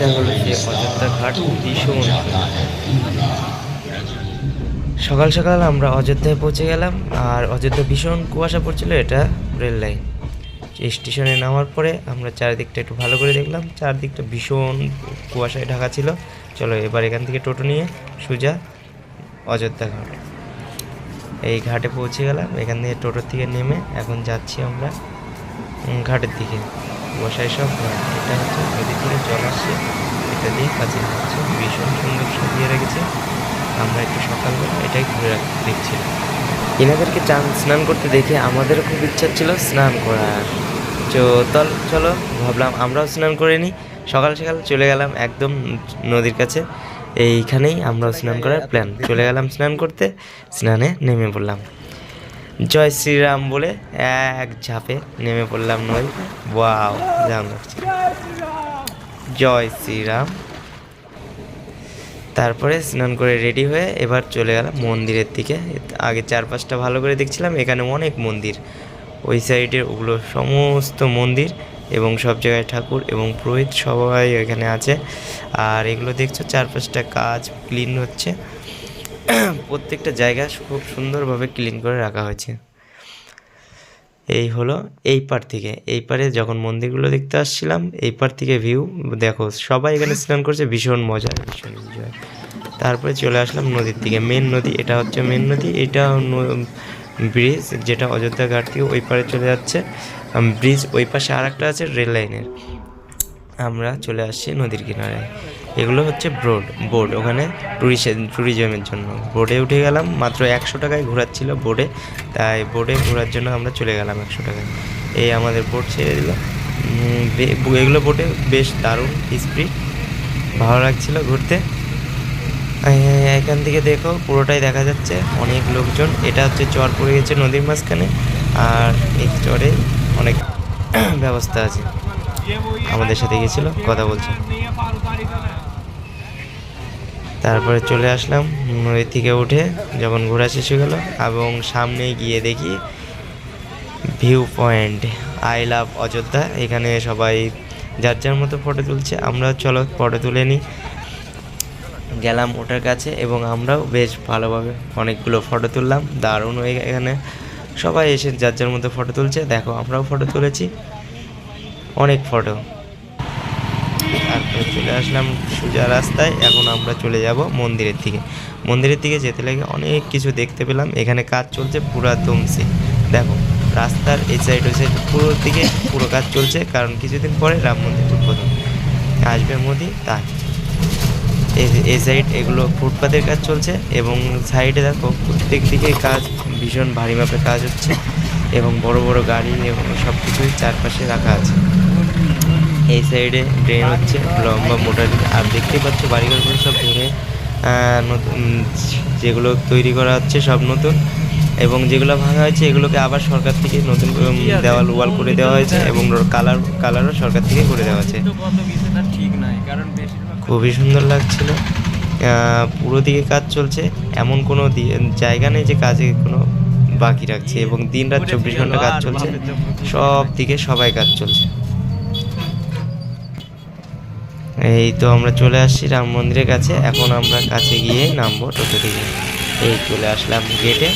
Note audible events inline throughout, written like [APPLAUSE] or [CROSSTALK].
এটা হলো সে অযোধ্যা ঘাট ভীষণ সকাল সকাল আমরা অযোধ্যায় পৌঁছে গেলাম, আর অযোধ্যা ভীষণ কুয়াশা পড়ছিল, এটা রেল লাইন। স্টেশনে নামার পরে আমরা চারিদিকটা একটু ভালো করে দেখলাম, চারদিকটা ভীষণ কুয়াশায় ঢাকা ছিল। চলো এবার এখান থেকে টোটো নিয়ে সোজা অযোধ্যা ঘাট। এই ঘাটে পৌঁছে গেলাম, এখান থেকে টোটোর থেকে নেমে এখন যাচ্ছি আমরা ঘাটের দিকে। কুয়াশায় সব ঘাট এটা হচ্ছে নদী থেকে জল আসছে, এটা দিয়ে কাছে যাচ্ছে ভীষণ সুন্দর সাজিয়ে রেখেছে। আমরা একটু সকালবেলা এটাই ঘুরে দেখছিলাম এনাদেরকে চান, স্নান করতে দেখে আমাদেরও খুব ইচ্ছা ছিল স্নান করার। তো তল, চলো, ভাবলাম আমরাও স্নান করে নিই। সকাল সকাল চলে গেলাম একদম নদীর কাছে। এইখানেই আমরাও স্নান করার প্ল্যান। চলে গেলাম স্নান করতে, স্নানে নেমে পড়লাম। জয় শ্রীরাম বলে এক ঝাপে নেমে পড়লাম নদী। ওয়াও জাম জয় শ্রীরাম। তারপরে স্নান করে রেডি হয়ে এবার চলে গেলাম মন্দিরের দিকে। আগে চারপাশটা ভালো করে দেখছিলাম, এখানে অনেক মন্দির। ওই সাইডে ওগুলো সমস্ত মন্দির এবং সব জায়গায় ঠাকুর এবং পুরোহিত সবাই এখানে আছে। আর এগুলো দেখছ, চারপাশটা কাজ, ক্লিন হচ্ছে। [CLEARS THROAT] প্রত্যেকটা জায়গা খুব সুন্দরভাবে ক্লিন করে রাখা হয়েছে। এই হলো এই পার থেকে। এই পারে যখন মন্দিরগুলো দেখতে আসছিলাম, এই পার থেকে ভিউ দেখো, সবাই এখানে স্নান করছে, ভীষণ মজা, ভীষণ এনজয় তারপরে চলে আসলাম নদীর দিকে। মেন নদী, এটা হচ্ছে মেন নদী, এটা ব্রিজ যেটা অযোধ্যা ঘাট থেকে ওই পারে চলে যাচ্ছে। ব্রিজ ওই পাশে আর একটা আছে রেল লাইনের আমরা চলে আসছি নদীর কিনারে। এগুলো হচ্ছে বোর্ড বোর্ড। ওখানে টুরিস্ট ট্যুরিজমের জন্য। বোর্ডে উঠে গেলাম, মাত্র একশো টাকায় ঘোরাচ্ছিল বোর্ডে। তাই বোর্ডে ঘোরার জন্য আমরা চলে গেলাম একশো টাকায়। এই আমাদের বোট ছেড়ে দিল। এগুলো বোটে বেশ দারুণ স্পিড ভালো লাগছিল ঘুরতে। এখান থেকে দেখো, পুরোটাই দেখা যাচ্ছে। অনেক লোকজন। এটা হচ্ছে চর পড়ে গেছে নদীর মাঝখানে। আর এই চরে অনেক ব্যবস্থা আছে। আমাদের সাথে গেছিল, কথা বলছে। তারপরে চলে আসলাম নদী থেকে উঠে যখন ঘোরা শেষ হয়ে গেলো এবং সামনে গিয়ে দেখি view point, I love Ayodhya. এখানে সবাই যার যার মতো ফটো তুলছে আমরা চলো ফটো তুলে নিই। গেলাম ওটার কাছে এবং আমরাও বেশ ভালোভাবে অনেকগুলো ফটো তুললাম। দারুণ হয়ে এখানে। সবাই এসে যার যার মতো ফটো তুলছে, দেখো আমরাও ফটো তুলেছি। অনেক ফটো তারপরে চলে আসলাম সোজা রাস্তায়। এখন আমরা চলে যাব মন্দিরের দিকে। মন্দিরের দিকে যেতে লাগে অনেক কিছু দেখতে পেলাম। এখানে কাজ চলছে পুরা দমসে দেখো, রাস্তার এই সাইড ওই সাইড পুরো দিকে পুরো কাজ চলছে, কারণ কিছুদিন পরে রাম মন্দির উদ্বোধন। আসবে মোদি, তাই। এই- এই সাইড এগুলো ফুটপাতের কাজ চলছে এবং সাইডে দেখো, প্রত্যেক দিকে কাজ, ভীষণ ভারী মাপে কাজ হচ্ছে এবং বড় বড় গাড়ি এবং সব কিছুই চারপাশে রাখা আছে। এই সাইডে ড্রেন হচ্ছে লম্বা মোটা। আর দেখতেই পাচ্ছ বাড়িঘরগুলো সব ভেঙে নতুন যেগুলো তৈরি করা হচ্ছে সব নতুন। এবং যেগুলো ভাঙা হয়েছে এগুলোকে আবার সরকার থেকে নতুন দেওয়াল ওয়াল করে দেওয়া হয়েছে এবং কালার কালারও সরকার থেকে করে দেওয়া হয়েছে। খুবই সুন্দর লাগছিল। পুরো দিকে কাজ চলছে এমন কোনো জায়গা নেই যে কাজে কোনো বাকি রাখছে। এবং দিন রাত চব্বিশ ঘণ্টা কাজ চলছে। সব দিকে সবাই কাজ চলছে। এই তো আমরা চলে আসছি রাম মন্দিরের কাছে। এখন আমরা কাছে গিয়ে নামবো টোটো থেকে। এই চলে আসলাম গেটে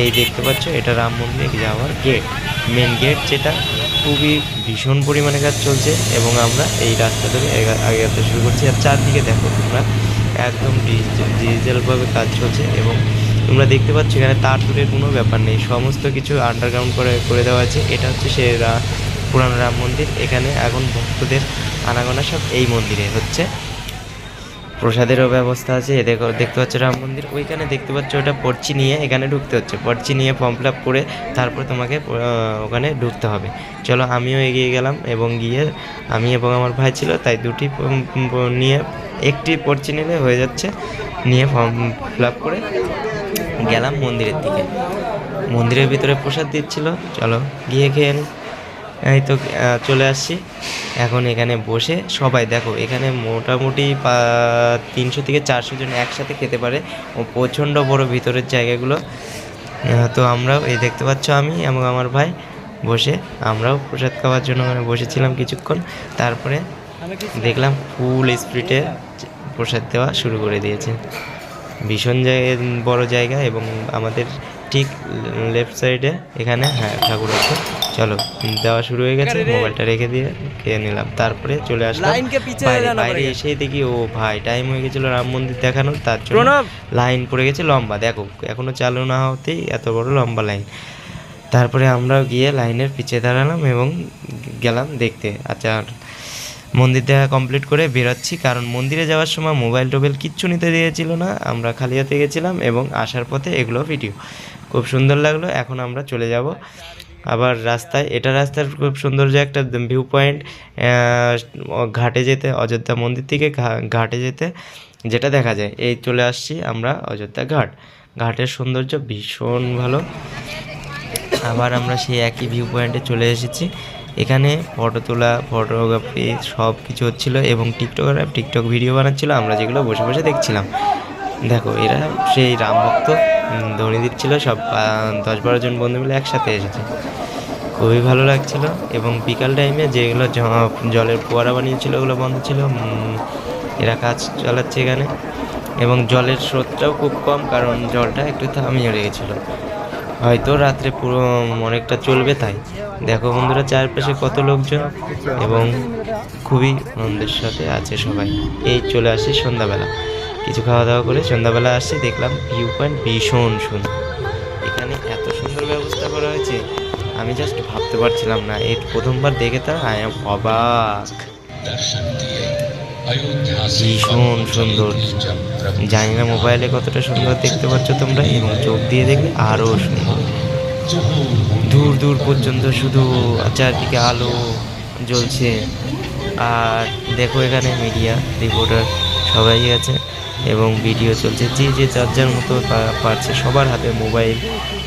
এই দেখতে পাচ্ছ, এটা রাম মন্দিরে যাওয়ার গেট মেন গেট যেটা খুবই ভীষণ পরিমাণে কাজ চলছে এবং আমরা এই রাস্তা ধরে আগে আগাতে শুরু করছি। আর চারদিকে দেখো তোমরা, একদম ডিজিটাল ডিজিটালভাবে কাজ চলছে এবং তোমরা দেখতে পাচ্ছ এখানে তার দূরের কোনো ব্যাপার নেই। সমস্ত কিছু আন্ডারগ্রাউন্ড করে করে দেওয়া আছে। এটা হচ্ছে সে পুরানো রাম মন্দির। এখানে এখন ভক্তদের আনাগোনা সব এই মন্দিরে হচ্ছে। প্রসাদেরও ব্যবস্থা আছে। এ দেখো, দেখতে পাচ্ছ রাম মন্দির। ওইখানে দেখতে পাচ্ছ ওটা পর্চি নিয়ে এখানে ঢুকতে হচ্ছে। পর্চি নিয়ে ফর্ম ফিল আপ করে তারপর তোমাকে ওখানে ঢুকতে হবে। চলো আমিও এগিয়ে গেলাম এবং গিয়ে আমি এবং আমার ভাই ছিল, তাই দুটি নিয়ে একটি পর্চি নিলে হয়ে যাচ্ছে। নিয়ে ফর্ম ফিল আপ করে গেলাম মন্দিরের দিকে। মন্দিরের ভিতরে প্রসাদ দিচ্ছিল। চলো গিয়ে খেয়ে নিই এই তো চলে আসছি। এখন এখানে বসে সবাই দেখো এখানে মোটামুটি তিনশো থেকে চারশো জন একসাথে খেতে পারে। ও প্রচণ্ড বড় ভিতরের জায়গাগুলো। তো আমরাও এই দেখতে পাচ্ছ আমি এবং আমার ভাই বসে। আমরাও প্রসাদ খাওয়ার জন্য ওখানে বসেছিলাম কিছুক্ষণ। তারপরে দেখলাম ফুল স্পিডে প্রসাদ দেওয়া শুরু করে দিয়েছে। ভীষণ জায়গায় বড় জায়গা এবং আমাদের ঠিক লেফট সাইডে এখানে হ্যাঁ ঠাকুর আছে। চলো দেওয়া শুরু হয়ে গেছে মোবাইলটা রেখে দিয়ে খেয়ে নিলাম। তারপরে চলে আসলাম বাইরে এসে দেখি ও ভাই টাইম হয়ে গেছিল রাম মন্দির দেখানোর তার জন্য লাইন পড়ে গেছে লম্বা। দেখো এখনও চালু না হতেই এত বড় লম্বা লাইন। তারপরে আমরা গিয়ে লাইনের পিছিয়ে দাঁড়ালাম এবং গেলাম দেখতে। আচ্ছা মন্দির দেখা কমপ্লিট করে বেরোচ্ছি কারণ মন্দিরে যাওয়ার সময় মোবাইল টোবাইল কিচ্ছু নিতে দিয়েছিল না। আমরা খালি হাতে গেছিলাম এবং আসার পথে এগুলো ভিডিও খুব সুন্দর লাগল এখন আমরা চলে যাব। আবার রাস্তায়, এটা রাস্তার খুব সৌন্দর্য একটা ভিউ পয়েন্ট ঘাটে যেতে, অযোধ্যা মন্দির থেকে ঘাটে যেতে, যেটা দেখা যায়। এই চলে আসছি আমরা অযোধ্যা ঘাট। ঘাটের সৌন্দর্য ভীষণ ভালো। আবার আমরা সেই একই ভিউ পয়েন্টে চলে এসেছি। এখানে ফটো তোলা ফটোগ্রাফি সব কিছু হচ্ছিল এবং টিকটকাররা টিকটক ভিডিও বানাচ্ছিলো, আমরা যেগুলো বসে বসে দেখছিলাম। দেখো, এরা সেই রাম ধ্বনি দিচ্ছিল, সব দশ বারো জন বন্ধু মিলে একসাথে এসেছে। খুবই ভালো লাগছিল এবং বিকাল টাইমে যেগুলো জলের ফোয়ারা বানিয়েছিল, ওগুলো বন্ধ ছিল। এরা কাজ চালাচ্ছে এখানে। এবং জলের স্রোতটাও খুব কম, কারণ জলটা একটু থামিয়ে রেখেছিলো। হয়তো রাত্রে পুরো অনেকটা চলবে তাই। দেখো বন্ধুরা, চারপাশে কত লোকজন এবং খুবই আনন্দের সাথে আছে সবাই। এই চলে আসি সন্ধ্যাবেলা। কিছু খাওয়া দাওয়া করে সন্ধ্যাবেলা আসছি, দেখলাম ভিউ পয়েন্ট ভীষণ সুন্দর। এখানে এত সুন্দর ব্যবস্থা করা হয়েছে, আমি জাস্ট ভাবতে পারছিলাম না। এর প্রথমবার দেখে তা আই এম অবাক। ভীষণ সুন্দর। জানি না মোবাইলে কতটা সুন্দর দেখতে পাচ্ছ তোমরা, এবং চোখ দিয়ে দেখলে আরও সুন্দর। দূর দূর পর্যন্ত শুধু চারদিকে আলো জ্বলছে। আর দেখো এখানে মিডিয়া রিপোর্টার সবাই আছে এবং ভিডিও চলছে। যে যে যার যার মতো পারছে সবার হাতে মোবাইল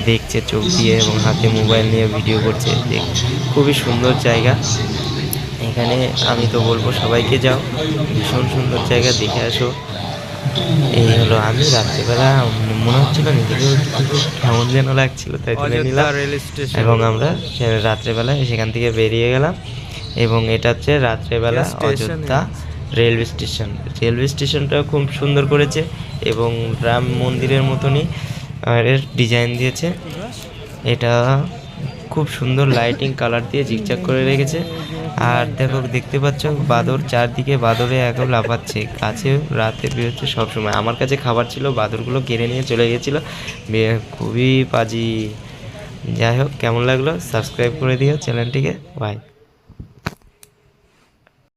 দেখছে চোখ দিয়ে এবং হাতে মোবাইল নিয়ে ভিডিও করছে। দেখ- খুবই সুন্দর জায়গা। এখানে আমি তো বলব সবাইকে যাও ভীষণ সুন্দর জায়গা দেখে আসো। এই হলো আমি রাত্রিবেলা মনে হচ্ছিল নিজেকে কেমন যেন লাগছিল তাই তুলে নিলাম। রেল স্টেশন এবং আমরা রাত্রেবেলায় সেখান থেকে বেরিয়ে গেলাম। এবং এটা হচ্ছে রাত্রেবেলা অযোধ্যা। Railway station. রেলওয়ে স্টেশনটা খুব সুন্দর করেছে এবং রাম মন্দিরের মতনই এর ডিজাইন দিয়েছে। এটা খুব সুন্দর লাইটিং কালার দিয়ে জিগজাগ করে রেখেছে। আর দেখো, দেখতে পাচ্ছ, বাদর চারদিকে, বাদরে এখন লাফাচ্ছে। কাছে রাতে বেরোচ্ছে সবসময়। আমার কাছে খাবার ছিল, বাদরগুলো কেড়ে নিয়ে চলে গেছিল। খুবই পাজি যাই হোক, কেমন লাগল? সাবস্ক্রাইব করে দিও চ্যানেলটিকে। বাই